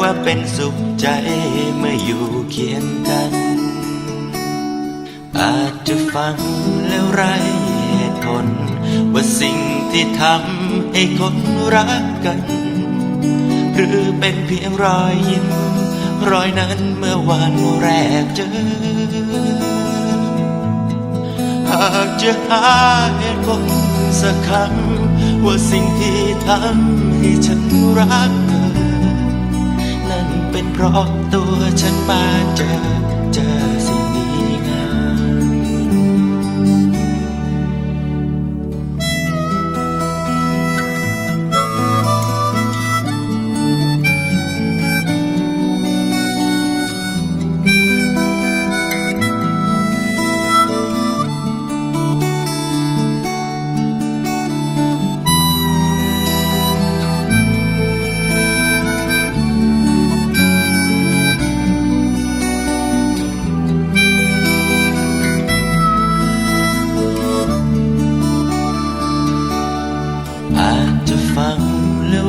ว่าเป็นสุขใจเมื่ออยู่เคียงกัน อาจจะฟังแล้วไรเหตุผล ว่าสิ่งที่ทำให้คนรักกัน หรือเป็นเพียงรอยยิ้ม รอยนั้นเมื่อวันแรกเจอ หากจะหาเหตุผลสักคำว่าสิ่งที่ทำให้ฉันรัก เพราะตัวฉันมาเจอเจอ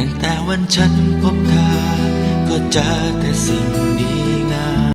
ตั้งแต่วันฉันพบเธอ ก็เจอแต่สิ่งดี